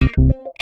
you.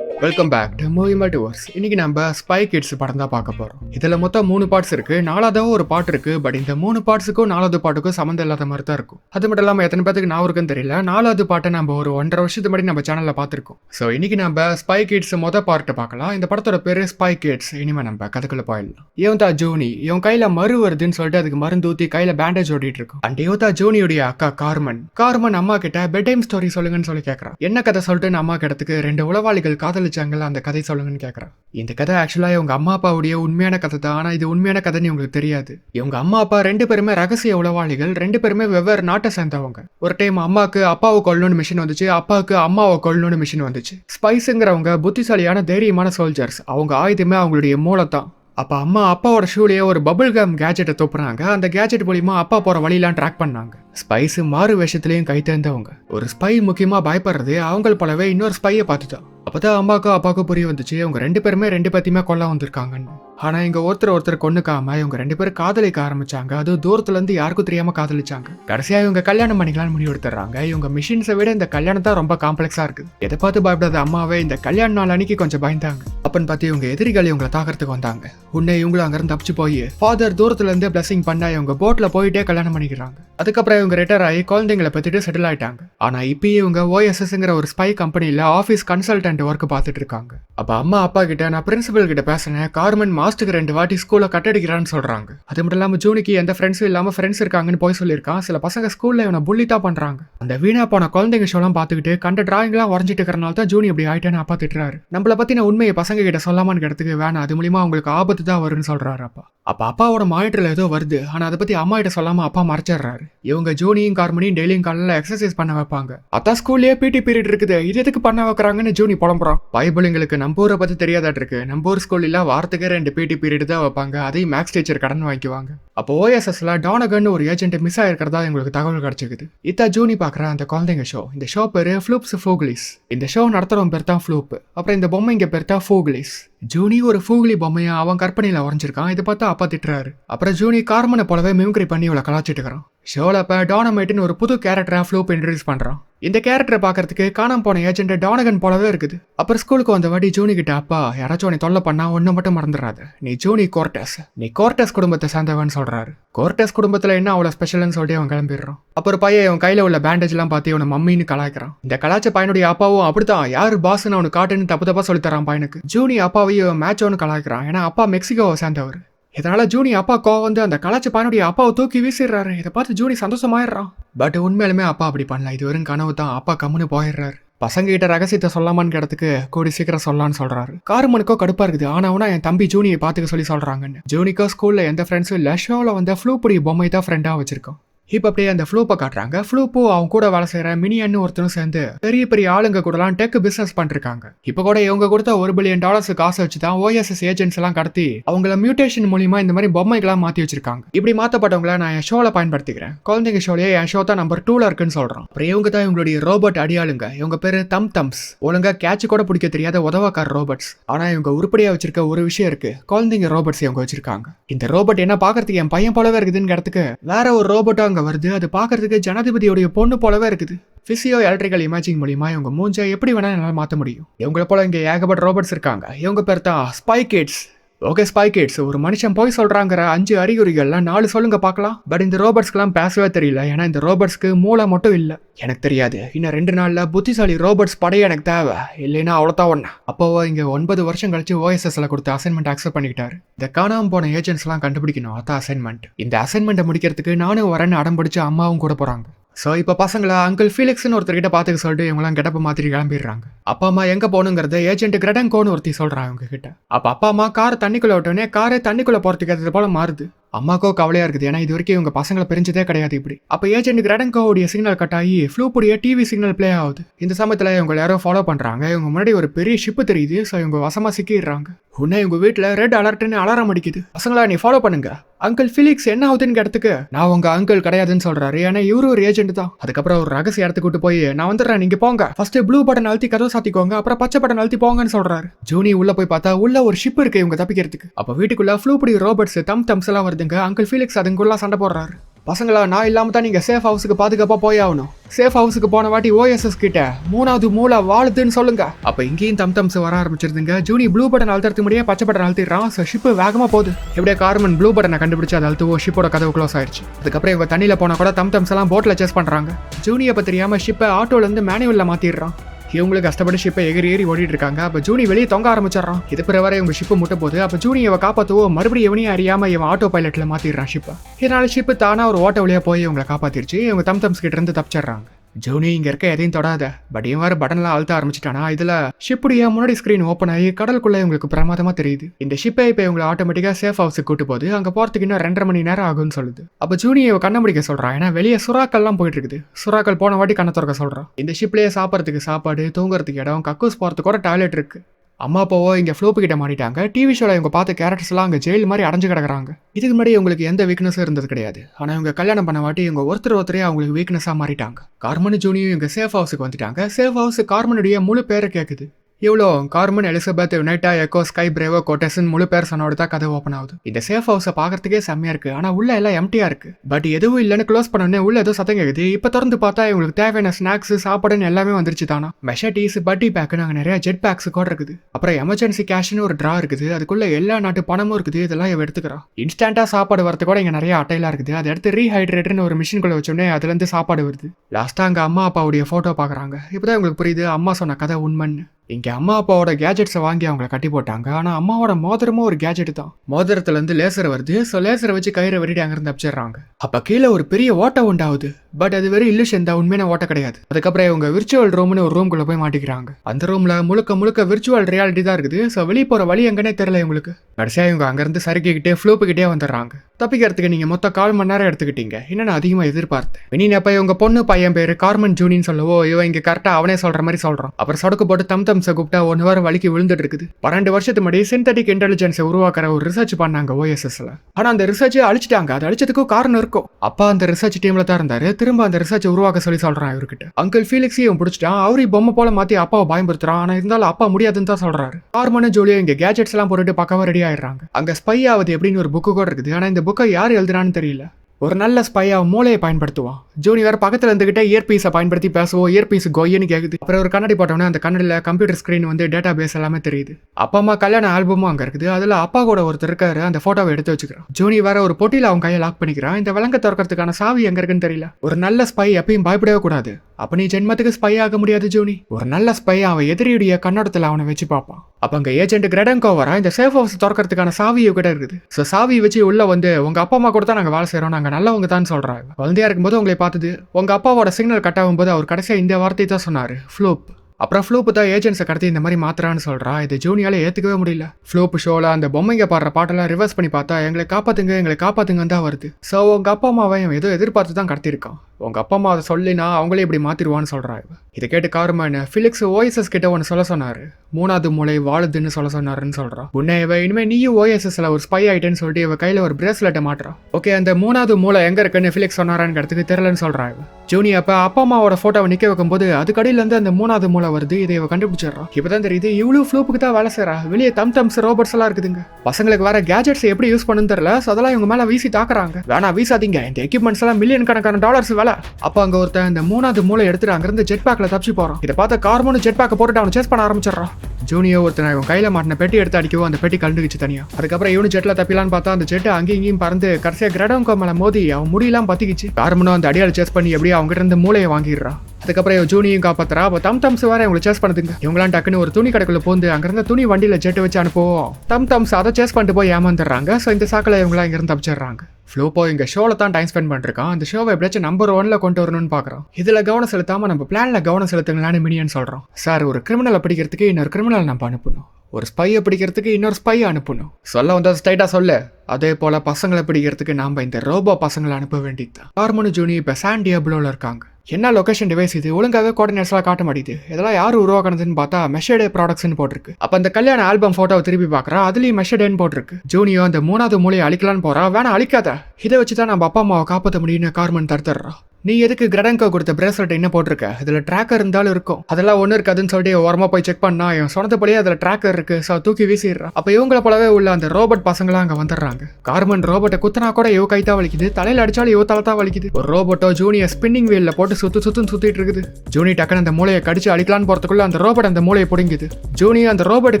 Welcome back to movie multiverse இன்னைக்கு நம்ம spy kids படம் தான் பார்க்க போறோம். இதுல மொத்தம் மூணு பார்ட்ஸ் இருக்கு. நாலாவதாக ஒரு பாட்டு இருக்கு. பட் இந்த மூணு பார்ட்ஸுக்கும் நாலாவது பாட்டுக்கும் சம்மந்தம் இல்லாத மாதிரி தான் இருக்கும். அது மட்டும் இல்லாம எத்தனை பேருக்கு நான் இருக்குன்னு தெரியல. நாலாவது பாட்டை நம்ம ஒரு ஒன்றரை வருஷத்துக்கு முன்னாடி நம்ம சேனல்ல பார்த்துருக்கோம். ஸோ இன்னைக்கு நம்ம ஸ்பை கிட்ஸ் மொத பார்ட்டை பார்க்கலாம். இந்த படத்தோட பேரு ஸ்பை கிட்ஸ் இனிமே நம்ம கதைக்குள்ள போயிடலாம். யோதா ஜோனி இவன் கையில மறு வருதுன்னு சொல்லிட்டு அதுக்கு மருந்து ஊத்தி கையில பேண்டேஜ் ஓட்டிட்டு இருக்கும் அண்ட் யோதா ஜோனியுடைய அக்கா கார்மன் கார்மன் அம்மா கிட்ட பெட் டைம் ஸ்டோரி சொல்லுங்கன்னு சொல்லி கேட்கறான் என்ன கதை சொல்லிட்டு அம்மா கிடத்துக்கு ரெண்டு உளவாளிகள் காதலிச்சாங்கல்ல அந்த கதை சொல்லுங்கன்னு கேட்கறான் இந்த கதை ஆக்சுவலாக இவங்க அம்மா அப்பாவுடைய உண்மையான கதை தான். ஆனால் இது உண்மையான கதைன்னு உங்களுக்கு தெரியாது. இவங்க அம்மா அப்பா ரெண்டு பேருமே ரகசிய உளவாளிகள் ரெண்டு பேருமே வெவ்வேறு நாட்டை சேர்ந்தவங்க. ஒரு டைம் அம்மாவுக்கு அப்பாவை கொல்லணும்னு மிஷின் வந்துச்சு அப்பாவுக்கு அம்மாவை கொல்லணும்னு மிஷின் வந்துச்சு. ஸ்பைஸுங்கிறவங்க புத்திசாலியான தைரியமான சோல்ஜர்ஸ் அவங்க ஆயுதமே அவங்களுடைய மூளை தான் அப்போ அம்மா அப்பாவோட ஷூலேயே ஒரு பபுள் கம் கேஜெட்டை துப்புறாங்க. அந்த கேஜெட் மூலியமா அப்பா போகிற வழியெல்லாம் ட்ராக் பண்ணாங்க. ஸ்பைஸு மாறு வேஷத்துலேயும் கை தேர்ந்தவங்க. ஒரு ஸ்பை முக்கியமாக பயப்படுறது அவங்கள போலவே இன்னொரு ஸ்பையை பார்த்துட்டான் அப்போ தான் அம்மாக்கும் அப்பாவுக்கும் புரிய வந்துச்சு. அவங்க ரெண்டு பேருமே ரெண்டு பத்தியுமே கொல்ல வந்திருக்காங்கன்னு. ஆனால் இங்கே ஒருத்தர் ஒருத்தர் கொண்டுக்காம இவங்க ரெண்டு பேரும் காதலிக்க ஆரம்பிச்சாங்க. அதுவும் தூரத்துலேருந்து யாருக்கும் தெரியாமல் காதலிச்சாங்க. கடைசியாக இவங்க கல்யாணம் பண்ணிக்கலாம்னு முடிவு எடுத்துறாங்க இவங்க மிஷின்ஸை விட இந்த கல்யாணம் தான் ரொம்ப காம்ப்ளெக்ஸாக இருக்குது. எதை பார்த்து பயப்படாத அம்மாவே இந்த கல்யாண நாள் அன்னைக்கு கொஞ்சம் பயந்தாங்க. அப்பன்னு பார்த்து இவங்க எதிரிகள் இவங்களை தாக்கறதுக்கு வந்தாங்க. உன்னை இவங்களும் அங்கேருந்து தப்பிச்சு போய் ஃபாதர் தூரத்துலேருந்து பிளஸிங் பண்ணா இவங்க போட்டில் போயிட்டே கல்யாணம் பண்ணிக்கிறாங்க. அதுக்கப்புறம் இவங்க ரிட்டையர் ஆகி குழந்தைங்களை பற்றிட்டு செட்டில் ஆயிட்டாங்க. ஆனால் இப்போயே இவங்க ஓஎஸ்எஸ்ங்கிற ஒரு ஸ்பை கம்பெனியில் ஆஃபீஸ் கன்சல்டன்ட் ஒர்க் பார்த்துட்டு இருக்காங்க. அப்போ அம்மா அப்பா கிட்ட நான் பிரின்சிபல் கிட்ட பேசினேன். கார்மெண்ட் மாஸ்டருக்கு ரெண்டு வாட்டி ஸ்கூல்ல கட்டடிக்கிறான்னு சொல்கிறாங்க அது மட்டும் இல்லாமல் ஜூனிக்கு எந்த ஃப்ரெண்ட்ஸும் இல்லாமல் ஃப்ரெண்ட்ஸ் இருக்காங்கன்னு போய் சொல்லியிருக்கான் சில பசங்க ஸ்கூலில் இவனை புள்ளி தான் பண்ணுறாங்க அந்த வீணா போன குழந்தைங்க ஷோலாம் பார்த்துக்கிட்டு கண்ட டிராயிங்லாம் வரைஞ்சிட்டு இருக்கிறனால தான் ஜூனி இப்படி ஆயிட்டேன்னு அப்பா திட்டுறாரு. நம்மள நான் உண்மையை பசங்க கிட்ட சொல்லாமான்னு கிடத்துக்கு வேணாம். அது மூலியமாக அவங்களுக்கு ஆபத்து தான் வரும்னு சொல்கிறாரு அப்பா. அப்போ அப்பாவோட மானிட்டரில் ஏதோ வருது. ஆனால் அதை பற்றி அம்மா கிட்ட சொல்லாமல் அப்பா மறைச்சிடுறாரு. இவங்க ஜூனியும் கார்மனியும் டெய்லியும் காலையில் எக்ஸசைஸ் பண்ண வைப்பாங்க. அத்தா ஸ்கூல்லேயே பிடி பீரியட் இருக்குது. இது எதுக்கு பண்ண வைக்கிறாங்கன்னு ஜூனி புலம்புறான். பைபிளுங்களுக்கு நம்ம ஊரை பற்றி தெரியாதாட்டு இருக்கு நம்ம ஊர் ஸ்கூல்ல வாரத்துக்கு ரெண்டு பிடி பீரியட் தான் வைப்பாங்க. அதையும் மேக்ஸ் டீச்சர் கடன் வாங்கிக்குவாங்க. அப்போ ஓஎஸ்எஸ்ல டானகன் ஒரு ஏஜென்ட் மிஸ் ஆயிருக்கிறதா எங்களுக்கு தகவல் கிடைச்சிருக்குது. இத்தா ஜூனி பாக்குற அந்த குழந்தைங்க ஷோ இந்த ஷோ பேரு ஃப்ளூப்ஸ் ஃபோக்லிஸ் இந்த ஷோ நடத்துறவன் பேர் தான் ஃப்ளூப் அப்புறம் இந்த பொம்மைங்க பேர் தான் ஃபோக்லிஸ் ஜூனி ஒரு ஃபூகுலி பொம்மையை அவன் கற்பனையில உறைஞ்சிருக்கான். இதை பார்த்தா அப்பா திட்டுறாரு. அப்புறம் ஜூனி கார்மனை போலவே மிமிக்ரி பண்ணி இவளை கலாச்சிட்டு இருக்கிறான். ஷோவில் அப்ப டானமேட்டுன்னு ஒரு புது கேரக்டராக ஃப்ளூப் இன்ட்ரடியூஸ் பண்ணுறான் இந்த கேரக்டரை பார்க்கறதுக்கு காணாம போன ஏஜென்ட் டானகன் போலவே இருக்குது. அப்புறம் ஸ்கூலுக்கு வந்த வாட்டி ஜூனி கிட்ட அப்பா யாராச்சும் உன்னை தொல்லை பண்ணா ஒன்று மட்டும் மறந்துடாத நீ ஜூனி கோர்டஸ் நீ கோர்டஸ் குடும்பத்தை சேர்ந்தவன் சொல்கிறாரு கோர்டஸ் குடும்பத்தில் என்ன அவ்வளோ ஸ்பெஷல்னு சொல்லிட்டு அவன் கிளம்பிடுறான். அப்புறம் பையன் அவன் கையில் உள்ள பேண்டேஜ்லாம் பார்த்து இவனை மம்மின்னு கலாய்க்கிறான். இந்த கலாச்ச பையனுடைய அப்பாவும் அப்படித்தான். யார் பாஸ்ன்னு அவனுக்கு காட்டுன்னு தப்பு தப்பா சொல்லித்தரான் பையனுக்கு. ஜூனி அப்பாவையும் மேட்சோன்னு கலாய்க்கிறான். ஏன்னா அப்பா மெக்சிகோவை சேர்ந்தவர். இதனால ஜூனி அப்பா கோவம் வந்து அந்த கலாச்சி பையனுடைய அப்பாவை தூக்கி வீசிடுறாரு? இதை பார்த்து ஜூனி சந்தோஷமாயிடுறான். பட் உண்மையிலுமே அப்பா அப்படி பண்ணல. இது வெறும் கனவு தான். அப்பா கம்முன்னு போயிடுறாரு. பசங்க கிட்ட ரகசியத்தை சொல்லாமான்னு கிடத்துக்கு கூடி சீக்கிரம் சொல்லலாம்னு சொல்றாரு. கார்மனுக்கோ கடுப்பா இருக்குது. ஆனவனா என் தம்பி ஜூனியை பாத்துக்க சொல்லி சொல்றாங்கன்னு. ஜூனிக்கோ ஸ்கூல்ல எந்த ஃப்ரெண்ட்ஸும் இல்ல. ஷோல வந்த ஃப்ளூப்புடி பொம்மை தான் ஃப்ரெண்டா வச்சிருக்கோம் இப்போ அப்படியே அந்த ஃப்ளூப்பை காட்டுறாங்க. ஃப்ளூப்போ அவங்க கூட வேலை செய்யற மினியன்னு ஒருத்தரும் சேர்ந்து பெரிய பெரிய ஆளுங்க கூடலாம் டெக் பிசினஸ் பண்ணிருக்காங்க இப்போ கூட இவங்க கொடுத்த ஒரு பில்லியன் டாலர்ஸ் காசு வச்சு தான் ஓஎஸ்எஸ் ஏஜென்ட்ஸ் எல்லாம் கடத்தி அவங்கள மியூட்டேஷன் மூலியமா இந்த மாதிரி பொம்மைகளாம் மாத்தி வச்சிருக்காங்க. இப்படி மாத்தப்பட்டவங்கள நான் என் ஷோல பயன்படுத்திக்கிறேன். குழந்தைங்க ஷோலயே என் ஷோ தான் நம்பர் டூல இருக்குன்னு சொல்றோம் அப்புறம் இவங்க தான் இவங்களுடைய ரோபோட் அடியாளுங்க. இவங்க பேரு தம் தம்ஸ் ஒழுங்கா கேட்ச் கூட பிடிக்க தெரியாத உதவக்கார ரோபோட்ஸ் ஆனா இவங்க உருப்படியா வச்சிருக்க ஒரு விஷயம் இருக்கு. குழந்தைங்க ரோபோட்ஸ் இவங்க வச்சிருக்காங்க. இந்த ரோபோட் என்ன பாக்குறதுக்கு என் பையன் போலவே இருக்குதுன்னு கிடத்துக்கு வேற ஒரு ரோபோட்டா அங்க வருது அது பார்க்குறதுக்கு ஜனாதிபதியோடைய பொண்ணு போலவே இருக்குது. ஃபிசியோ எலக்ட்ரிக்கல் இமேஜிங் மூலியமா இவங்க மூஞ்சை எப்படி வேணால் என்னால் மாற்ற முடியும். இவங்கள போல இங்கே ஏகப்பட்ட ரோபோட்ஸ் இருக்காங்க. இவங்க பேர் தான் spy kids okay spy kids ஒரு மனுஷன் போய் சொல்கிறாங்கிற அஞ்சு அறிகுறிகள்லாம் நாலு சொல்லுங்க பார்க்கலாம். பட் இந்த ரோபோட்ஸ்க்குலாம் பேசவே தெரியல ஏன்னா இந்த ரோபோட்ஸ்க்கு மூளை மட்டும் இல்லை. எனக்கு தெரியாது இன்னும் ரெண்டு நாளில் புத்திசாலி ரோபர்ட்ஸ் படைய எனக்கு தேவை இல்லைன்னா அவ்வளோதான் ஒன்று அப்போ இங்கே ஒன்பது வருஷம் கழிச்சு ஓஎஸ்எஸ்ல கொடுத்த அசைன்மெண்ட் அக்செப்ட் பண்ணிக்கிட்டாரு. இந்த காணாமல் போன ஏஜென்ட்ஸ்லாம் கண்டுபிடிக்கணும் அதான் அசைன்மெண்ட் இந்த அசைன்மெண்ட்டை முடிக்கிறதுக்கு நானும் வரேன்னு அடம் பிடிச்சு அம்மாவும் கூட போகிறாங்க ஸோ இப்போ பசங்களை அங்கிள் ஃபீலிக்ஸ்னு ஒருத்தர்கிட்ட பார்த்துக்க சொல்லிட்டு இவங்களாம் கெட்டப்ப மாற்றி கிளம்பிடுறாங்க. அப்பா அம்மா எங்கே போகணுங்கிறத ஏஜென்ட் கிரெடங்கோன்னு ஒருத்தி சொல்கிறாங்க அவங்க கிட்ட அப்போ அப்பா அம்மா கார் தண்ணிக்குள்ளே விட்டோடனே காரே தண்ணிக்குள்ளே போகிறதுக்கு அது போல மாறுது. அம்மாக்கோ கவலையாக இருக்குது. ஏன்னா இது வரைக்கும் இவங்க பசங்களை பிரிஞ்சதே கிடையாது இப்படி. அப்போ ஏஜென்ட் கிரெடங்கோவுடைய சிக்னல் கட் ஆகி ஃப்ளூப்புடைய டிவி சிக்னல் பிளே ஆகுது. இந்த சமயத்தில் இவங்க யாரோ ஃபாலோ பண்ணுறாங்க இவங்க முன்னாடி ஒரு பெரிய ஷிப்பு தெரியுது. ஸோ இவங்க வசமாக சிக்கிடுறாங்க. உன்னே இவங்க வீட்டில் ரெட் அலர்ட்னு அலாரம் அடிக்குது. பசங்களா நீ ஃபாலோ பண்ணுங்க. அங்கிள் ஃபிலிக்ஸ் என்ன ஆகுதுன்னு கேட்டதுக்கு நான் உங்க அங்கிள் கிடையாதுன்னு சொல்றாரு. ஏன்னா இவரு ஒரு ஏஜென்ட் தான். அதுக்கப்புறம் ஒரு ரகசிய இடத்துக்கு கூட்டு போய் நான் வந்துடுறேன் நீங்க போங்க. ஃபர்ஸ்ட் ப்ளூ பட்டன் அழுத்தி கதவு சாத்திக்கோங்க. அப்புறம் பச்சை பட்டன் அழுத்தி போங்கன்னு சொல்றாரு. ஜூனி உள்ள போய் பார்த்தா உள்ள ஒரு ஷிப் இருக்கு இவங்க தப்பிக்கிறதுக்கு. அப்ப வீட்டுக்குள்ள ஃப்ளூபடி ரோபோட்ஸ் தம் தம்ஸ் எல்லாம் வருது. வருதுங்க அங்கிள் ஃபீலிக்ஸ் அதுக்குள்ள சண்டை போடுறாரு. பசங்களா நான் இல்லாமல் தான் நீங்கள் சேஃப் ஹவுஸுக்கு பாதுகாப்பாக போய் ஆகணும். சேஃப் ஹவுஸுக்கு போன வாட்டி ஓஎஸ்எஸ் கிட்ட மூணாவது மூளை வாழுதுன்னு சொல்லுங்க. அப்போ இங்கேயும் தம் தம்ஸ் வர ஆரம்பிச்சிருந்துங்க ஜூனி ப்ளூ பட்டன் அழுத்துறதுக்கு முடியே பச்சை பட்டன் அழுத்திடுறான் ஸோ ஷிப்பு வேகமாக போகுது. எப்படியே கார்மன் ப்ளூ பட்டனை கண்டுபிடிச்சு அதை அழுத்துவோ ஷிப்போட கதவு க்ளோஸ் ஆயிடுச்சு. அதுக்கப்புறம் இவங்க தண்ணியில் போனால் கூட தம் தம்ஸ் எல்லாம் போட்டில் சேஸ் பண்ணுறாங்க ஜூனியை அப்ப ஷிப்பை ஆட்டோல மேனுவலில் மாற்றிடுறான் இவங்களுக்கு கஷ்டப்பட்டு ஷிப்பை எகிரி ஏறி ஓடிட்டு இருக்காங்க. அப்போ ஜூனி வெளியே தொங்க ஆரம்பிச்சிடறான். இது பிற வரை இவங்க ஷிப்பு முட்ட போது அப்போ ஜூனி இவ காப்பாத்துவோ மறுபடியும் எவனையும் அறியாம இவன் ஆட்டோ பைலட்ல மாத்திடுறான் ஷிப்பை இதனால ஷிப்பு தானா ஒரு ஓட்ட வழியா போய் இவங்களை காப்பாத்திருச்சு. இவங்க தம் தம்ஸ் கிட்ட இருந்து தப்பிச்சிடுறாங்க. ஜோனி இங்கே இருக்க எதையும் தொடாத. பட் இவன் வேற பட்டன்லாம் அழுத்த ஆரம்பிச்சிட்டானா? இதில் ஷிப்புடைய முன்னாடி ஸ்க்ரீன் ஓப்பன் ஆகி கடலுக்குள்ளே இவங்களுக்கு பிரமாதமாக தெரியுது. இந்த ஷிப்பை இப்போ இவங்களை ஆட்டோமேட்டிக்காக சேஃப் ஹவுஸுக்கு கூட்டு போகுது. அங்கே போகிறதுக்கு இன்னும் ரெண்டரை மணி நேரம் ஆகும்னு சொல்லுது. அப்போ ஜூனி இவ கண்ண முடிக்க சொல்கிறான் ஏன்னா வெளியே சுறாக்கள்லாம் போயிட்டு இருக்குது சுறாக்கள் போன வாட்டி கண்ணை திறக்க சொல்கிறான் இந்த ஷிப்லேயே சாப்பிட்றதுக்கு சாப்பாடு தூங்குறதுக்கு இடம் கக்கூஸ் போகிறதுக்கு கூட டாய்லெட் இருக்குது அம்மா அப்பாவோ இங்கே ஃப்ளோப்பு கிட்ட மாட்டிட்டாங்க டிவி ஷோவில் இவங்க பார்த்த கேரக்டர்ஸ்லாம் அங்கே ஜெயில் மாதிரி அடைஞ்சு கிடக்குறாங்க. இதுக்கு முன்னாடி இவங்களுக்கு எந்த வீக்னஸும் இருந்தது கிடையாது. ஆனால் இவங்க கல்யாணம் பண்ண வாட்டி இவங்க ஒருத்தர் ஒருத்தரே அவங்களுக்கு வீக்னஸாக மாறிட்டாங்க. கார்மனு ஜூனியும் இவங்க சேஃப் ஹவுஸுக்கு வந்துட்டாங்க. சேஃப் ஹவுஸ் கார்மனுடைய முழு பேரை கேட்குது இவ்வளோ Carmen Elizabeth Juanita Echo Sky Brava கோட்டஸ்ன்னு முழு பேர் சொன்னோட தான் கதை ஓப்பன் ஆகுது. இந்த சேஃப் ஹவுஸை பார்க்கறதுக்கே செம்மையா இருக்கு. ஆனால் உள்ள எல்லாம் எம்டியா இருக்கு. பட் எதுவும் இல்லைன்னு க்ளோஸ் பண்ணோன்னே உள்ள ஏதோ சத்தம் கேக்குது. இப்போ திறந்து பார்த்தா இவங்களுக்கு தேவையான ஸ்நாக்ஸ் சாப்பாடுன்னு எல்லாமே வந்துருச்சு தானா? மெஷட்டீஸ் பட்டி பேக்கு நாங்கள் நிறைய ஜெட் பேக்ஸ் கூட இருக்குது. அப்புறம் எமர்ஜென்சி கேஷ்னு ஒரு ட்ரா இருக்குது. அதுக்குள்ள எல்லா நாட்டு பணமும் இருக்குது. இதெல்லாம் இவ எடுத்துக்கிறான் இன்ஸ்டன்டா சாப்பாடு வரது கூட இங்க நிறைய அட்டையெல்லாம் இருக்குது. அதை எடுத்து ரீஹைட்ரேட்னு ஒரு மிஷின்குள்ள வச்சோடனே அதுல இருந்து சாப்பாடு வருது. லாஸ்டா அங்க அம்மா அப்பாவுடைய போட்டோ பாக்குறாங்க. இப்பதான் உங்களுக்கு புரியுது. அம்மா சொன்ன கதை உண்மைன்னு. இங்க அம்மா அப்பாவோட கேஜெட்ஸை வாங்கி அவங்கள கட்டி போட்டாங்க. ஆனால் அம்மாவோட மோதிரமும் ஒரு கேஜெட் தான். மோதிரத்துலேருந்து லேசர் வருது. ஸோ லேசரை வச்சு கயிறை வெட்டிட்டு அங்கேருந்து அப்பிச்சிடுறாங்க அப்போ கீழே ஒரு பெரிய ஓட்டை உண்டாகுது பட் அது வெறும் இல்லுஷன் தான் உண்மையான ஓட்ட கிடையாது. அதுக்கப்புறம் இவங்க விர்ச்சுவல் ரூம்னு ஒரு ரூம்குள்ளே போய் மாட்டிக்கிறாங்க. அந்த ரூமில் முழுக்க முழுக்க விர்ச்சுவல் ரியாலிட்டி தான் இருக்குது. ஸோ வெளியே போகிற வழி எங்கன்னே தெரியல இவங்களுக்கு. கடைசியாக இவங்க அங்கேருந்து சறுக்கிக்கிட்டே ஃப்ளூப்புக்கிட்டே வந்துடுறாங்க. தப்பிக்கிறதுக்கு நீங்கள் மொத்தம் கால் மணி நேரம் எடுத்துக்கிட்டீங்க. என்ன நான் அதிகமா எதிர்பார்த்தேன். வினின் அப்ப இவங்க பொண்ணு பையன் பேர் கார்மன் ஜூனின்னு சொல்லவோ இவன் இங்கே கரெக்டாக அவனே சொல்கிற மாதிரி சொல்கிறான் அப்புறம் சடுக்கு போட்டு தம் தம்ஸை கூப்பிட்டா ஒன்று வாரம் வலிக்கு விழுந்துட்டு இருக்குது. பன்னெண்டு வருஷத்துக்கு முன்னாடி சிந்தட்டிக் இன்டெலிஜென்ஸை உருவாக்குற ஒரு ரிசர்ச் பண்ணாங்க ஓஎஸ்எஸ்ல ஆனால் அந்த ரிசர்ச்சை அழிச்சிட்டாங்க. அது அழிச்சதுக்கும் காரணம் இருக்கும். அப்பா அந்த ரிசர்ச் டீம்ல தான் இருந்தாரு. திரும்ப அந்த ரிசர்ச்சை உருவாக்க சொல்லி சொல்கிறான் இவர்கிட்ட. அங்கிள் ஃபீலிக்ஸையும் பிடிச்சிட்டான். அவரு பொம்மை போல மாற்றி அப்பாவை பயன்படுத்துறான். ஆனால் இருந்தாலும் அப்பா முடியாதுன்னு தான் சொல்கிறாரு கார்மனு ஜோலியோ இங்கே கேஜெட்ஸ் எல்லாம் போட்டுட்டு பக்கவா ரெடி ஆயிடுறாங்க. அங்கே ஸ்பை ஆகுது எப்படின்னு ஒரு புக்கு கூட இருக்குது. ஆனால் இந்த புக்கை யார் எழுதுறான்னு தெரியல. ஒரு நல்ல ஸ்பையாக மூளையை பயன்படுத்துவான். ஜூனி பக்கத்தில் இருந்துக்கிட்டே இருந்துகிட்டே இயர்பீஸை பயன்படுத்தி பேசுவோம். இயர்பீஸ் கொய்யன்னு கேட்குது அப்புறம் ஒரு கண்ணாடி போட்டோன்னே அந்த கண்ணாடியில் கம்ப்யூட்டர் ஸ்க்ரீன் வந்து டேட்டா பேஸ் எல்லாமே தெரியுது. அப்பா அம்மா கல்யாண ஆல்பமும் அங்கே இருக்குது. அதில் அப்பா கூட ஒருத்தர் இருக்காரு. அந்த ஃபோட்டோவை எடுத்து வச்சுக்கிறான். ஜூனி வேற ஒரு பொட்டியில் அவன் கையை லாக் பண்ணிக்கிறான். இந்த விலங்க திறக்கிறதுக்கான சாவி எங்கே இருக்குன்னு தெரியல. ஒரு நல்ல ஸ்பை எப்பயும் பயப்படவே கூடாது. அப்போ நீ ஜென்மத்துக்கு ஸ்பை ஆக முடியாது ஜூனி. ஒரு நல்ல ஸ்பை அவன் எதிரியுடைய கண்ணோட்டத்தில் அவனை வச்சு பார்ப்பான். அப்போ அங்கே ஏஜென்ட் கிரெடங்கோ வரா. இந்த சேஃப் ஹவுஸ் திறக்கிறதுக்கான சாவி கிட்ட இருக்குது. ஸோ சாவி வச்சு உள்ளே வந்து உங்கள் அப்பா அம்மா கூட தான் நாங்கள் வேலை செய்கிறோம் நாங்கள் நாங்க நல்லவங்க தான் சொல்கிறாங்க குழந்தையா இருக்கும்போது உங்களை பார்த்தது உங்கள் அப்பாவோட சிக்னல் கட் ஆகும்போது அவர் கடைசியாக இந்த வார்த்தை தான் சொன்னார் ஃப்ளூப் அப்புறம் ஃப்ளோப்பு தான் ஏஜென்ட்ஸை கடத்தி இந்த மாதிரி மாத்திரான்னு சொல்கிறா இது ஜூனியால ஏற்றுக்கவே முடியல. ஃப்ளூப் ஷோவில் அந்த பொம்மைங்க பாடுற பாட்டெல்லாம் ரிவர்ஸ் பண்ணி பார்த்தா எங்களை காப்பாற்றுங்க எங்களை காப்பாற்றுங்க தான் வருது. ஸோ உங்கள் அப்பா அம்மாவை ஏதோ எதிர்பார்த்து தான் கடத்திருக்கான் உங்கள் அப்பா அம்மா அதை சொல்லினா அவங்களே இப்படி மாற்றிடுவான்னு சொல்றா இதை கேட்டு கார்மன் ஃபிலிக்ஸ் ஓஎஸ்எஸ் கிட்ட ஒன்று சொல்ல சொன்னார். மூணாவது மூளை வாழுதுன்னு சொல்ல சொன்னாருன்னு சொல்கிறான் உன்னை இவ இனிமேல் நீயும் ஓஎஸ்எஸ்ல ஒரு ஸ்பை ஆயிட்டேன்னு சொல்லிட்டு இவ கையில் ஒரு பிரேஸ்லெட்டை மாட்டுறான் ஓகே அந்த மூணாவது மூளை எங்கே இருக்குன்னு ஃபிலிக்ஸ் சொன்னாரான்னு தெரியலன்னு தெரிலன்னு இவ. ஜூனி அப்போ அப்பா அம்மாவோட ஃபோட்டோவை நிற்க வைக்கும்போது அது கடையில அந்த மூணாவது மூளை வருது. இதை இவ கண்டுபிடிச்சிடறான் இப்போ தான் தெரியுது இவ்வளோ ஃப்ளூப்புக்கு தான் வேலை செய்கிறா வெளியே தம் தம்ஸ் ரோபோட்ஸ் எல்லாம் இருக்குதுங்க. பசங்களுக்கு வேற கேஜெட்ஸ் எப்படி யூஸ் பண்ணுன்னு தெரியல. ஸோ அதெல்லாம் இவங்க மேலே வீசி தாக்குறாங்க. வேணா வீசாதீங்க. இந்த எக்யூப்மெண்ட்ஸ் எல்லாம் மில்லியன் கணக்கான டாலர்ஸ் வேலை அப்ப அங்க ஒருத்தன் இந்த மூணாவது மூளை எடுத்துட்டு அங்கிருந்து ஜெட் பேக்ல தப்பிச்சு போறான். இதை பார்த்த கார்மோனு ஜெட் பேக்கை போட்டுட்டு அவனை சேஸ் பண்ண ஆரம்பிச்சிடறான். ஜூனியோ ஒருத்தன் இவன் கையில மாட்டின பெட்டி எடுத்து அடிக்கவும் அந்த பெட்டி கலந்துக்குச்சு தனியா. அதுக்கப்புறம் இவனு ஜெட்ல தப்பிலான்னு பார்த்தா அந்த ஜெட் அங்கேயும் இங்கேயும் பறந்து கடைசியா கிரடம் மேல மோதி அவன் முடியெல்லாம் பத்திக்கிச்சு. கார்மனும் அந்த அடியால் சேஸ் பண்ணி எப்படியோ அவங்ககிட்ட இருந்து மூளையை வாங்கிடுறான். அதுக்கப்புறம் இவன் ஜூனியும் காப்பாத்துறா. அப்போ தம் தம்ஸ் வேற இவங்களை சேஸ் பண்ணுதுங்க. இவங்களாம் டக்குன்னு ஒரு துணி கடைக்குள்ள போந்து அங்கிருந்த துணி வண்டியில ஜெட்டு வச்சு அனுப்புவோம். தம் தம்ஸ் அதை சேஸ் பண்ணிட்டு போய் ஏமாந்துடுறாங்க. ஸோ இந்த சாக்கில் இவங்களாம் இங்கிருந்து தப்பிச்சிடுறாங்க. ஃப்ளோப்போ இங்க ஷோவில் தான் டைம் ஸ்பெண்ட் பண்ணிருக்கான் அந்த ஷோவை எப்படியாச்சும் நம்பர் ஒன்ல கொண்டு வரணும்னு பார்க்குறோம் இதில் கவனம் செலுத்தாமல் நம்ம பிளானில் கவனம் செலுத்துங்களான்னு மினியன் சொல்கிறோம் சார் ஒரு கிரிமினலை பிடிக்கிறதுக்கு இன்னொரு கிரிமினல் நம்ம அனுப்பணும். ஒரு ஸ்பையை பிடிக்கிறதுக்கு இன்னொரு ஸ்பை அனுப்பணும். சொல்ல வந்தால் ஸ்ட்ரைட்டாக சொல்லு. அதே போல் பசங்களை பிடிக்கிறதுக்கு நாம் இந்த ரோபோ பசங்களை அனுப்ப வேண்டியது ஹார்மோனு ஜூனி இப்போ சான் இருக்காங்க. என்ன லொகேஷன் டிவைஸ் இது? ஒழுங்காகவே கோஆர்டினேட்ஸ்லாம் காட்ட மாட்டேது இதெல்லாம் யார் உருவாக்குனதுன்னு பார்த்தா மெஷடே ப்ராடக்ட்ஸ்னு போட்டிருக்கு. அப்போ அந்த கல்யாண ஆல்பம் ஃபோட்டோவை திருப்பி பார்க்குறா அதுலேயும் மெஷடேன்னு போட்டிருக்கு. ஜூனியோ அந்த மூணாவது மூலையை அழிக்கலான்னு போறா வேணா அழிக்காத. இதை வச்சு தான் நம்ம அப்பா அம்மாவை காப்பாற்ற முடியும்னு கார்மன் தடுத்துறான் நீ எதுக்கு கிரடங்கோ கொடுத்த பிரேஸ்லெட் என்ன போட்டிருக்க? இதில் ட்ராக்கர் இருந்தாலும் இருக்கும். அதெல்லாம் ஒன்றும் இருக்காதுன்னு சொல்லிட்டு ஓரமாக போய் செக் பண்ணா என் சொன்னதுபடியே அதில் ட்ராக்கர் இருக்கு. ஸோ தூக்கி வீசிடுறான் அப்போ இவங்கள போலவே உள்ள அந்த ரோபோட் பசங்களாம் அங்கே வந்துடுறாங்க. கார்மன் ரோபோட்டை குத்துனா கூட இவ கைத்தா வலிக்குது. தலையில் அடிச்சாலும் இவ தலை தான் வலிக்குது. ஒரு ரோபோட்டோ ஜூனியர் ஸ்பின்னிங் வீலில் போட்டு சுத்து சுத்துன்னு சுத்திட்டு இருக்குது. ஜூனி டக்குன்னு அந்த மூளையை கடிச்சு அடிக்கலான்னு போறதுக்குள்ள அந்த ரோபோட் அந்த மூளையை பிடிங்குது. ஜூனி அந்த ரோபோட்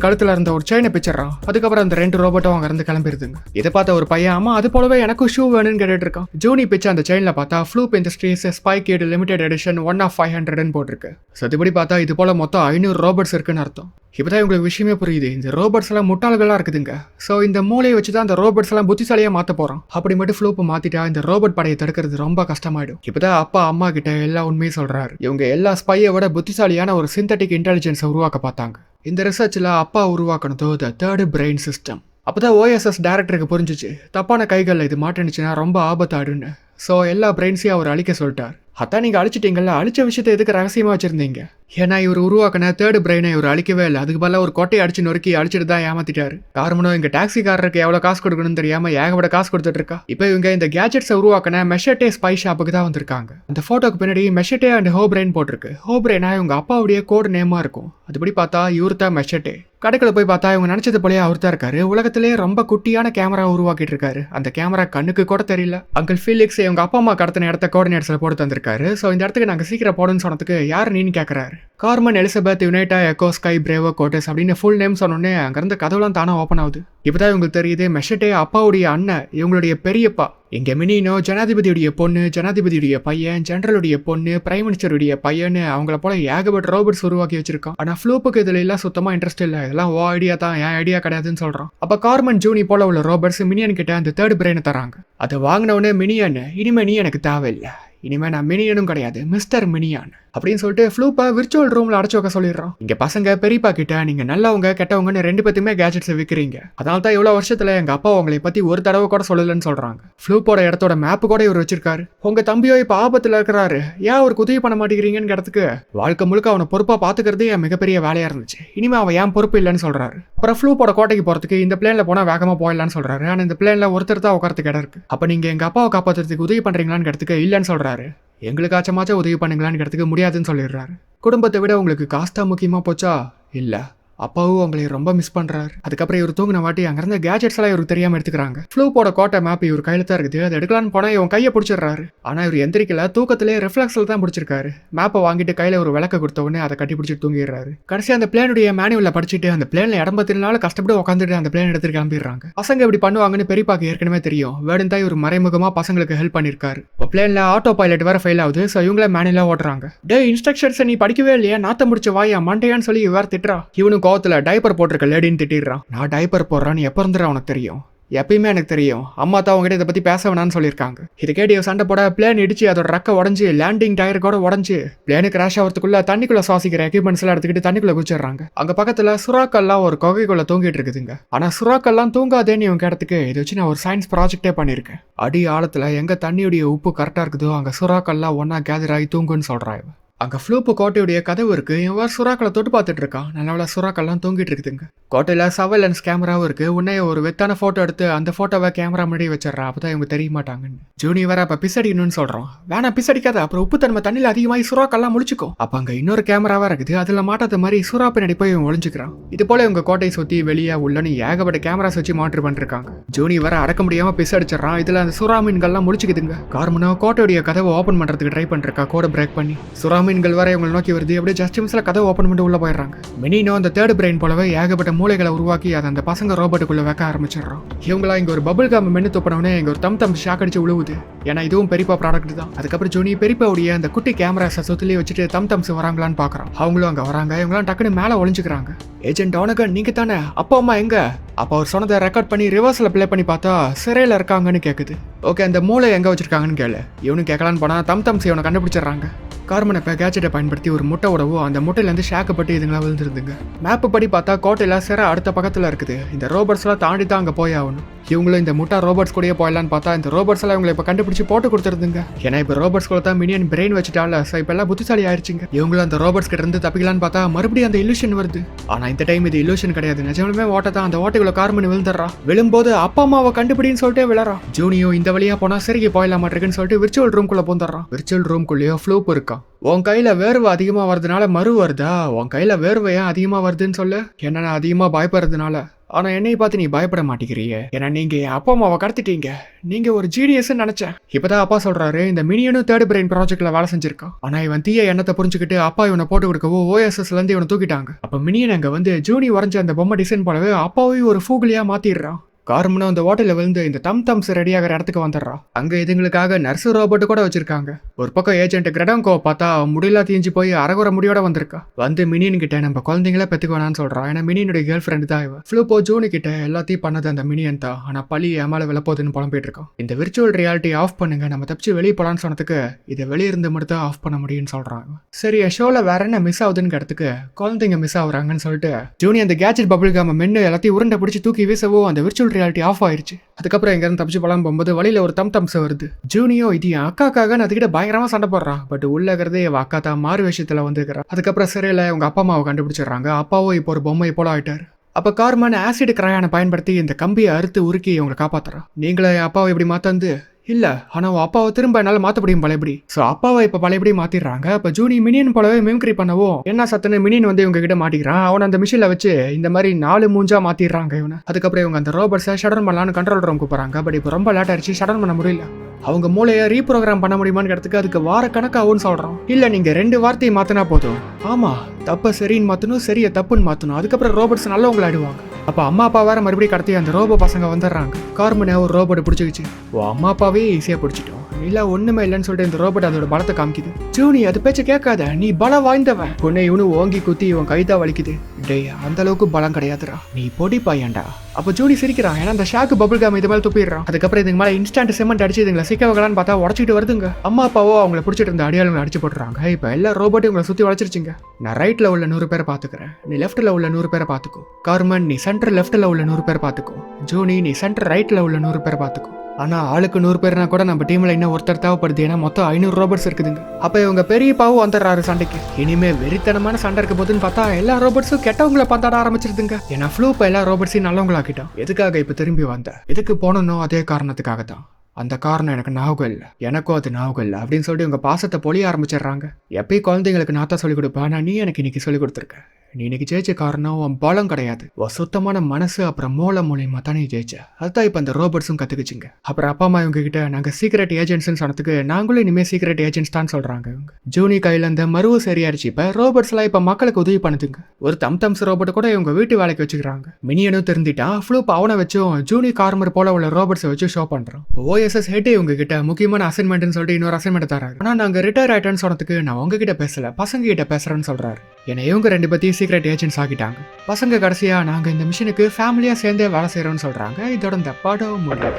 கழுத்தில் இருந்த ஒரு செயினை பிச்சிடறான். அதுக்கப்புறம் அந்த ரெண்டு ரோபோட்டும் அங்கே இருந்து கிளம்பிடுதுங்க இதை பார்த்த ஒரு பையன் அம்மா அது போலவே எனக்கும் ஷூ வேணும்னு கேட்டுட்டு இருக்கான். ஜூனி பிச்சு அந்த செயினில் பார்த்தா ஃப்ளூப் இண்டஸ்ட்ரி ஸ்பைக் ஏடு limited edition one of five ஹண்ட்ரட்னு போட்டிருக்கு. ஸோ பார்த்தா இது போல் மொத்தம் ஐநூறு ரோபோட்ஸ் இருக்குன்னு அர்த்தம். இப்போதான் உங்களுக்கு விஷயமே புரியுது. இந்த ரோபோட்ஸ் எல்லாம் முட்டாள்களாக இருக்குதுங்க. ஸோ இந்த மூளையை வச்சு தான் அந்த ரோபோட்ஸ் எல்லாம் புத்திசாலியாக மாற்ற போகிறோம் அப்படி மட்டும் ஃப்ளூப்பை மாற்றிட்டா இந்த ரோபோட் படையை தடுக்கிறது ரொம்ப கஷ்டமாயிடும். இப்போதான் அப்பா அம்மா கிட்ட எல்லா உண்மையும் சொல்கிறாரு இவங்க எல்லா ஸ்பையை விட புத்திசாலியான ஒரு சிந்தட்டிக் இன்டெலிஜென்ஸை உருவாக்க பார்த்தாங்க. இந்த ரிசர்ச்சில் அப்பா உருவாக்கணதோ த தேர்ட் பிரெயின் சிஸ்டம் அப்போதான் ஓஎஸ்எஸ் டேரக்டருக்கு புரிஞ்சிச்சு. தப்பான கைகளில் இது மாட்டினுச்சுன்னா ரொம்ப ஆபத்தாடுன்னு ஸோ எல்லா பிரெயின்ஸையும் அவர் அழிக்க சொல்லிட்டார். அதான் நீங்கள் அழிச்சிட்டீங்கல்ல அழிச்ச விஷயத்தை எதுக்கு ரகசியமாக வச்சுருந்தீங்க? ஏன்னா இவர் உருவாக்கின தேர்டு பிரெயினை இவர் அழிக்கவே இல்லை. அதுக்கு பதிலாக ஒரு கொட்டையை அடிச்சு நொறுக்கி அழிச்சிட்டு தான் ஏமாத்திட்டாரு. காரணம் இங்கே டாக்ஸிக்காரருக்கு எவ்வளோ காசு கொடுக்கணும்னு தெரியாமல் ஏகப்பட காசு கொடுத்துட்டு இருக்கா? இப்போ இவங்க இந்த கேஜெட்ஸை உருவாக்கின மெஷட்டே ஸ்பை ஷாப்புக்கு தான் வந்திருக்காங்க. அந்த ஃபோட்டோக்கு பின்னாடி மெஷட்டே அண்ட் ஹோ பிரெயின் போட்டிருக்கு. ஹோ பிரெயினா இவங்க அப்பாவுடைய கோடு நேமாக இருக்கும். அதுபடி பார்த்தா இவர் தான் மெஷட்டே கடைக்குள்ள போய் பார்த்தா இவங்க நினைச்சது போலயே அவர் தான் இருக்காரு. உலகத்திலே ரொம்ப குட்டியான கேமரா உருவாக்கிட்டு இருக்காரு. அந்த கேமரா கண்ணுக்கு கூட தெரியல. அங்கிள் ஃபீலிக்ஸ் இவங்க அப்பா அம்மா கடத்தின இடத்த கோஆர்டினேட்ஸ்ல போட்டு தந்திருக்காரு. ஸோ இந்த இடத்துக்கு நாங்கள் சீக்கிரம் போடணும்னு சொன்னதுக்கு யார் நீன்னு கேட்குறாரு Carmen Elizabeth Juanita Echo Sky Brava Cortez அப்படின்னு ஃபுல் நேம் சொன்னோடனே அங்கேருந்து கதவுலாம் தானே ஓப்பன் ஆகுது. இப்போதான் இவங்களுக்கு தெரியுது மெஷட்டே அப்பாவுடைய அண்ணன் இவங்களுடைய பெரியப்பா. இங்கே மினினோ ஜனாதிபதியுடைய பொண்ணு ஜனாதிபதியுடைய பையன் ஜெனரலுடைய பொண்ணு பிரைம் மினிஸ்டருடைய பையன்னு அவங்கள போல ஏகப்பட்ட ரோபோட்ஸ் உருவாக்கி வச்சிருக்கான். ஆனா ஃப்ளூப்புக்கு இதுல எல்லாம் சுத்தமா இன்ட்ரெஸ்ட் இல்லை. இதெல்லாம் ஓ ஐடியா தான் என் ஐடியா கிடையாதுன்னு சொல்கிறான் அப்ப கார்மன் ஜூனி போல உள்ள ரோபோட்ஸ் மினியன் கிட்ட அந்த தேர்ட் பிரெயினை தராங்க அதை வாங்கினவனே மினியன் இனிமே நீ எனக்கு தேவையில்லை. இனிமே நான் மினியனும் கிடையாது மிஸ்டர் மினியான். அப்படின்னு சொல்லிட்டு ஃப்ளூப்பை விர்ச்சுவல் ரூம்ல அடைச்சு வைக்க சொல்லிடுறான். இங்க பசங்க பெரியப்பா கிட்ட நீங்க நல்லவங்க கெட்டவங்கன்னு ரெண்டு பேத்துமே கேஜெட்ஸ் விற்கிறீங்க அதனால தான் இவ்வளவு வருஷத்துல எங்க அப்பா உங்களை பத்தி ஒரு தடவை கூட சொல்லலன்னு சொல்றாங்க. ஃப்ளூப்போட இடத்தோட மேப் கூட இவர் வச்சிருக்காரு. உங்க தம்பியோ இப்ப ஆபத்துல இருக்கிறாரு. ஏன் அவருக்கு உதவி பண்ண மாட்டேங்கிறீங்கன்னு கிடத்துக்கு வாழ்க்கை முழுக்க அவனை பொறுப்பா பாத்துக்கிறதே என் மிகப்பெரிய வேலையா இருந்துச்சு. இனிமே அவன் ஏன் பொறுப்பு இல்லைன்னு சொல்றாரு. அப்புறம் ஃப்ளூப்போட கோட்டைக்கு போறதுக்கு இந்த பிளேன்ல போனா வேகமா போயிடலாம்னு சொல்றாரு. ஆனா இந்த பிளேன்ல ஒருத்தர் தான் உட்காரத்துக்கு இடம் இருக்கு. அப்ப நீங்க எங்க அப்பாவை காப்பாத்துறதுக்கு உதவி பண்றீங்களான்னு கிடத்துக்கு இல்லைன்னு சொல்றாரு. எங்களுக்காச்சமாச்சும் உதவி பண்ணுங்களான்னு இடத்துக்கு முடியாதுன்னு சொல்லிடுறாரு. குடும்பத்தை விட உங்களுக்கு காசு தான் போச்சா? இல்லை. அப்பாவும் அவங்களை ரொம்ப மிஸ் பண்றாரு. அதுக்கப்புறம் இவர் தூங்கின வாட்டி அங்கிருந்த கேஜெட்ஸ் எல்லாம் இவருக்கு தெரியாம எடுத்துக்கிறாங்க. ஃப்ளூப்போட கோட்டை மேப் இவர் கையில தான் இருக்குது. அதை எடுக்கலான்னு போனா இவன் கையை பிடிச்சிடுறாரு. ஆனா இவர் எந்திரிக்கல தூக்கத்திலே ரிஃப்ளெக்ஸ்ல தான் பிடிச்சிருக்காரு. மேப்பை வாங்கிட்டு கையில ஒரு விளக்க கொடுத்த உடனே அதை கட்டி பிடிச்சிட்டு தூங்கிடுறாரு. கடைசி அந்த பிளேனுடைய மேனுவல படிச்சுட்டு அந்த பிளேன்ல இடம் பத்தினால கஷ்டப்பட்டு உட்காந்துட்டு அந்த பிளேன் எடுத்துட்டு கிளம்பிடுறாங்க. பசங்க இப்படி பண்ணுவாங்கன்னு பெரியப்பாக்கு ஏற்கனவே தெரியும். வேடன் தான் இவர் மறைமுகமா பசங்களுக்கு ஹெல்ப் பண்ணிருக்காரு. பிளேன்ல ஆட்டோ பைலட் வேற ஃபெயில் ஆகுது. ஸோ இவங்கள மேனுவலா ஓட்டுறாங்க. டே இன்ஸ்ட்ரக்ஷன்ஸ் நீ படிக்கவே இல்லையா? நாத்த முடிச்ச வாயா? மண்டையான்னு சொல்லி வேற திட்டுறா. இவனும் கோவத்தில் டைப்பர் போட்டிருக்க லேடின்னு திட்டிடுறான். நான் டைப்பர் போடுறான்னு எப்போ இருந்துடா உனக்கு தெரியும்? எப்பயுமே எனக்கு தெரியும். அம்மா தான் உங்ககிட்ட இதை பற்றி பேச வேணாம்னு சொல்லியிருக்காங்க. இது கேட்டு சண்டை போட பிளேன் இடிச்சு அதோட ரக்க உடஞ்சி லேண்டிங் டயர் கூட உடஞ்சி பிளேனு கிராஷ் ஆகிறதுக்குள்ள தண்ணிக்குள்ள சுவாசிக்கிற எக்யூப்மெண்ட்ஸ் எல்லாம் எடுத்துக்கிட்டு தண்ணிக்குள்ள குச்சிடுறாங்க அங்க பக்கத்துல சுறாக்கள்லாம் ஒரு கொகைக்குள்ளே தூங்கிட்டு இருக்குதுங்க. ஆனா சுறாக்கள்லாம் தூங்காதேன்னு இவங்க இடத்துக்கு இதை வச்சு நான் ஒரு சயின்ஸ் ப்ராஜெக்டே பண்ணியிருக்கேன். அடி ஆழத்துல எங்க தண்ணியுடைய உப்பு கரெக்டா இருக்குதோ அங்க சுறாக்கள்லாம் ஒன்னா கேதர் ஆகி தூங்குன்னு சொல்றா இவன். அங்கே ஃப்ளூப்பு கோட்டையுடைய கதவு இருக்கு. இவன் சுறாக்களை தொட்டு பார்த்துட்டு இருக்கான். நல்லவள சுறாக்கள்லாம் தூங்கிட்டு இருக்குதுங்க கோட்டையில் சர்வைலன்ஸ் கேமராவும் இருக்கு. உன்னைய ஒரு வெத்தான ஃபோட்டோ எடுத்து அந்த ஃபோட்டோவை கேமரா முன்னாடி வச்சிடறா. அப்பதான் இவங்க தெரிய மாட்டாங்கன்னு. ஜூனி வேற அப்போ பிசடிக்கணும்னு சொல்கிறோம் வேணா பிசடிக்காத. அப்புறம் உப்பு தன்மை தண்ணியில் அதிகமாகி சுறாக்கள்லாம் முடிச்சுக்கும் அப்போ அங்கே இன்னொரு கேமராவாக இருக்குது. அதில் மாட்டாத மாதிரி சுறா பின்னாடி போய் இவன் ஒழிஞ்சுக்கிறான் இது போல இவங்க கோட்டையை சுற்றி வெளியே உள்ளன்னு ஏகப்பட்ட கேமராஸ் வச்சு மாற்று பண்ணிருக்காங்க. ஜூனி வேற அடக்க முடியாமல் பிசடிச்சிடறான். இதில் அந்த சுறா மீன்கள்லாம் முடிச்சுக்குதுங்க கார்மனோ கோட்டையுடைய கதவை ஓப்பன் பண்ணுறதுக்கு ட்ரை பண்ணிருக்கா. கோடை பிரேக் பண்ணி. சுறா மீன்கள் வரை இவங்களை நோக்கி வருது. அப்படியே ஜஸ்ட் மிஸ்ல ஓப்பன் பண்ணிட்டு உள்ள போயிடுறாங்க. மினினோ அந்த தேர்ட் பிரெயின் போலவே ஏகப்பட்ட மூளைகளை உருவாக்கி அதை அந்த பசங்க ரோபோட்டுக்குள்ள வைக்க ஆரம்பிச்சிடுறோம் இவங்களா இங்க ஒரு பபுள் கம் மென்னு துப்பினவனே இங்க ஒரு தம் தம் ஷாக் அடிச்சு விழுவுது ஏன்னா இதுவும் பெரியப்பா ப்ராடக்ட் தான். அதுக்கப்புறம் ஜோனி பெரியப்பாவுடைய அந்த குட்டி கேமராஸை சுத்திலே வச்சுட்டு தம் தம்ஸ் வராங்களான்னு பாக்குறான் அவங்களும் அங்க வராங்க. இவங்களாம் டக்குன்னு மேல ஒளிஞ்சுக்கிறாங்க. ஏஜென்ட் டோனகன் நீங்க தானே? அப்பா அம்மா எங்க? அப்போ அவர் சொன்னதை ரெக்கார்ட் பண்ணி ரிவர்ஸ்ல ப்ளே பண்ணி பார்த்தா சிறையில் இருக்காங்கன்னு கேக்குது. ஓகே அந்த மூளை எங்க வச்சிருக்காங்கன்னு கேளு. இவனு கேட்கலான்னு போனா தம் தம்ஸ் இவனை கண்டுபிடிச்சிடுறாங்க. கார்மன் இப்போ கேஜெட்டை பயன்படுத்தி ஒரு முட்டை உடவோ அந்த முட்டையிலேருந்து ஷேக்கப்பட்டு இதுங்களா விழுந்துருந்துங்க மேப்பு படி பார்த்தா கோட்டையில் சிற அடுத்த பக்கத்தில் இருக்குது. இந்த ரோபர்ட்ஸ்லாம் தாண்டி தான் அங்கே போய் ஆகணும். இவங்களும் இந்த முட்டா ரோபோட்ஸ் கூடயே போயிடலான்னு பார்த்தா இந்த ரோபோட்ஸ் எல்லாம் இவங்களை இப்போ கண்டுபிடிச்சு போட்டு கொடுத்துருந்துங்க ஏன்னா இப்போ ரோபோட்ஸ் கூட தான் மினியன் பிரெயின் வச்சுட்டால ஸோ இப்போ எல்லாம் புத்திசாலி ஆயிடுச்சுங்க இவங்களும் அந்த ரோபோட்ஸ் கிட்ட இருந்து தப்பிக்கலான்னு பார்த்தா மறுபடியும் அந்த இலூஷன் வருது. ஆனால் இந்த டைம் இது இலூஷன் கிடையாது. நிஜமே ஓட்ட தான். அந்த ஓட்டைக்குள்ள கார்மன் விழுந்துடுறா. விழும்போது அப்பா அம்மாவை கண்டுபிடின்னு சொல்லிட்டு விழறா. ஜூனியோ இந்த வழியா போனா சரிக்கு போயிடலாம் மாட்டிருக்குன்னு சொல்லிட்டு விர்ச்சுவல் ரூம்குள்ள போந்துடுறான் விர்ச்சுவல் ரூம்குள்ளேயோ ஃப்ளூப் இருக்கா. உன் கையில வேர்வை அதிகமா வர்றதுனால மறு வருதா? உன் கையில வேர்வை ஏன் அதிகமா வருதுன்னு சொல்லு. என்ன நான் அதிகமா பயப்படுறதுனால. ஆனா என்னை பார்த்து நீ பயப்பட மாட்டேங்கிறியே. ஏன்னா நீங்க என் அப்பா அம்மாவை கடத்திட்டீங்க. நீங்க ஒரு ஜீனியஸ் நினைச்சேன். இப்பதான் அப்பா சொல்றாரு இந்த மினியனும் தேர்ட் பிரெயின் ப்ராஜெக்ட்ல வேலை செஞ்சிருக்கான். ஆனா இவன் தீய எண்ணத்தை புரிஞ்சுக்கிட்டு அப்பா இவனை போட்டு கொடுக்கவோ ஓஎஸ்எஸ்ல இருந்து இவனை தூக்கிட்டாங்க. அப்ப மினியன் அங்க வந்து ஜூனி வரைஞ்ச அந்த பொம்மை டிசைன் போலவே அப்பாவையும் ஒரு ஃபூகுலியா மாத்திடுறான். கார்மனும் அந்த ஹோட்டலில் விழுந்து இந்த தம் தம்ஸ் ரெடி ஆகிற இடத்துக்கு வந்துடுறா. அங்க இதுங்களுக்காக நர்ஸ் ரோபோட் கூட வச்சிருக்காங்க. ஒரு பக்கம் ஏஜென்ட் கிரடங்கோ பார்த்தா முடியெல்லாம் தீஞ்சு போய் அரகுற முடியோட வந்திருக்கா. வந்து மினியன் கிட்ட நம்ம குழந்தைங்கள பெத்துக்க வேணாம்னு சொல்றா. ஏன்னா மினியனுடைய கேர்ள் ஃப்ரெண்டு தான் இவ. ஃப்ளூப்போ ஜூனி கிட்ட எல்லாத்தையும் பண்ணது அந்த மினியன் தான். ஆனா பழி ஏமால விளப்போதுன்னு புலம்பிட்டு இருக்கான். இந்த விர்ச்சுவல் ரியாலிட்டி ஆஃப் பண்ணுங்க. நம்ம தப்பிச்சு வெளியே போலான்னு சொன்னதுக்கு இதை வெளியே இருந்து மட்டும் தான் ஆஃப் பண்ண முடியும்னு சொல்றாங்க சரி ஷோல வேற என்ன மிஸ் ஆகுதுன்னு இடத்துக்கு குழந்தைங்க மிஸ் ஆகுறாங்கன்னு சொல்லிட்டு ஜூனி அந்த கேஜெட் பபுள் காம மென்னு எல்லாத்தையும் உருண்டை பிடிச்சி தூக்கி வீசவோ அந்த விர்ச்சுவல் ரியாலிட்டி ஆஃப் ஆயிடுச்சு அதுக்கப்புறம் எங்கேருந்து தப்பிச்சு பழம் போகும்போது வழியில் ஒரு தம் தம்ஸ் வருது. ஜூனியோ இது என் அக்காக்காக நான் அதுக்கிட்ட பயங்கரமாக சண்டை போடுறான் பட் உள்ள இருக்கிறதே அவ அக்கா தான் மாறு விஷயத்தில் வந்துருக்கிறா. அதுக்கப்புறம் சிறையில் அவங்க அப்பா அம்மாவை கண்டுபிடிச்சிடுறாங்க. அப்பாவோ இப்போ ஒரு பொம்மை போல ஆயிட்டார். அப்போ கார்மன் ஆசிட் கிரையானை பயன்படுத்தி இந்த கம்பியை அறுத்து உருக்கி இவங்களை காப்பாற்றுறான் நீங்களே என் அப்பாவை இப்படி மாத்தாந்து இல்லை ஆனால் உன் அப்பாவை திரும்ப என்னால் மாற்ற முடியும் பழையபடி ஸோ அப்பாவை இப்போ பழையபடி மாற்றிடுறாங்க இப்போ ஜூனி மினியன் போலவே மிமிக்ரி பண்ணவும் என்ன சத்துன்னு மினியன் வந்து இவங்க கிட்ட மாட்டிக்கிறான்? அவன் அந்த மிஷினில் வச்சு இந்த மாதிரி நாலு மூஞ்சா மாற்றிடுறாங்க இவனை. அதுக்கப்புறம் இவங்க அந்த ரோபோட்ஸை ஷடன் பண்ணலான்னு கண்ட்ரோல் ரூம் கூப்பிட்றாங்க. பட் இப்போ ரொம்ப லேட் ஆயிடுச்சு. ஷடன் பண்ண முடியல. அவங்க மூளையை ரீப்ரோக்ராம் பண்ண முடியுமான்னு கேட்டதுக்கு அதுக்கு வார கணக்காகும்னு சொல்கிறோம் இல்லை நீங்கள் ரெண்டு வார்த்தையை மாற்றினா போதும். ஆமாம் தப்பை சரின்னு மாற்றணும் சரியை தப்புன்னு மாற்றணும் அதுக்கப்புறம் ரோபோட்ஸ் நல்லவங்களை ஆடுவாங்க. அப்போ அம்மா அப்பா வேற மறுபடியும் கடத்தி அந்த ரோபோ பசங்க வந்துடுறாங்க. கார்மனை ஒரு ரோபோட்டை பிடிச்சிக்கிச்சு. ஓ அம்மா அப்பாவே ஈஸியாக பிடிச்சிட்டோம். இல்ல ஒண்ணுமே இல்லைன்னு சொல்லிட்டு இந்த ரோபோட் அதோட பலத்தை காமிக்குது. ஜூனி அது பேச்ச கேட்காத. நீ பலம் வாய்ந்தவன். உன்னை இவனு ஓங்கி குத்தி இவன் கைதா வலிக்குது. டேய் அந்த அளவுக்கு பலம் கிடையாதுடா. நீ பொடி பையன்டா. அப்போ ஜூனி சிரிக்கிறான். ஏன்னா அந்த ஷாக்கு பபுள் காம் இது மேல துப்பிடுறான். அதுக்கப்புறம் இதுக்கு மேல இன்ஸ்டன்ட் சிமெண்ட் அடிச்சு இதுங்களை சிக்க வைக்கலான்னு பார்த்தா உடச்சிட்டு வருதுங்க. அம்மா அப்பாவோ அவங்கள பிடிச்சிட்டு இருந்த அடியாளங்களை அடிச்சு போட்டுறாங்க. இப்போ எல்லா ரோபோட்டையும் உங்களை சுத்தி வளைச்சிருச்சுங்க. நான் ரைட்ல உள்ள நூறு பேரை பாத்துக்கிறேன் நீ லெஃப்ட்ல உள்ள நூறு பேரை பாத்துக்கோ கார்மன் நீ சென்டர் லெஃப்ட்ல உள்ள நூறு பேரை பாத்துக்கோ ஜூனி நீ சென்டர் ரைட்ல உள்ள நூறு பேரை பாத்துக்கோ ஆனால் ஆளுக்கு நூறு பேர்னா கூட நம்ம டீமில் இன்னும் ஒருத்தர் தேவைப்படுது. ஏன்னா மொத்தம் ஐநூறு ரோபோட்ஸ் இருக்குதுங்க. அப்போ இவங்க பெரிய பாவும் வந்துடுறாரு சண்டைக்கு. இனிமேல் வெறித்தனமான சண்டை இருக்க போதுன்னு பார்த்தா எல்லா ரோபோட்ஸும் கெட்டவங்கள பார்த்தாட ஆரம்பிச்சிருதுங்க. ஏன்னா ஃப்ளூ இப்போ எல்லா ரோபோட்ஸையும் நல்லவங்களாக்கிட்டான். எதுக்காக இப்போ திரும்பி வந்தேன் எதுக்கு போனோன்னோ அதே காரணத்துக்காக தான். அந்த காரணம் எனக்கு ஞாபகம் இல்லை. எனக்கும் அது ஞாபகம் இல்லை. அப்படின்னு சொல்லிட்டு இவங்க பாசத்தை பொழிய ஆரம்பிச்சிடுறாங்க. எப்பயும் குழந்தைங்களுக்கு நான் தான் சொல்லிக் கொடுப்பேன். ஆனால் நீ எனக்கு இன்னைக்கு சொல்லிக் கொடுத்துருக்க. நீ இன்னைக்கு ஜெயிச்ச காரணம் உன் பலம் கிடையாது. உன் சுத்தமான மனசு அப்புறம் மூளை மூலியமா தான் நீ ஜெயிச்ச. அதுதான் இப்போ அந்த ரோபோட்ஸும் கத்துக்குச்சுங்க. அப்புறம் அப்பா அம்மா இவங்க கிட்ட நாங்கள் சீக்ரெட் ஏஜென்ட்ஸ்னு சொன்னதுக்கு நாங்களும் இனிமேல் சீக்ரெட் ஏஜென்ட்ஸ் தான் சொல்கிறாங்க இவங்க. ஜூனி கையில் இந்த மருவு சரியாயிருச்சு. இப்போ ரோபோட்ஸ் இப்போ மக்களுக்கு உதவி பண்ணுதுங்க. ஒரு தம் தம்ஸ் ரோபோட்டை கூட இவங்க வீட்டு வேலைக்கு வச்சுக்கிறாங்க. மினியனும் தெரிஞ்சிட்டான் ஃப்ளூப் அவனை வச்சும் ஜூனி கார்மர் போல உள்ள ரோபோட்ஸை வச்சு ஷோ பண்ணுறோம் ஓஎஸ்எஸ் ஹெட் இவங்க கிட்ட முக்கியமான அசைன்மெண்ட்னு சொல்லிட்டு இன்னொரு அசைன்மெண்ட் தராரு. ஆனால் நாங்கள் ரிட்டையர் ஆயிட்டேன்னு சொன்னதுக்கு நான் உங்ககிட்ட பேசல பசங்க கிட்ட பேசுகிறேன்னு சொல்கிறாரு ஏன்னா இவங்க ரெண்டு பற்றியும் சீக்ரெட் ஏஜென்ட்ஸ் ஆகிட்டாங்க பசங்க கடைசியாக நாங்கள் இந்த மிஷினுக்கு ஃபேமிலியாக சேர்ந்தே வேலை செய்கிறோன்னு சொல்கிறாங்க இதோட இந்த படம் முடியும்.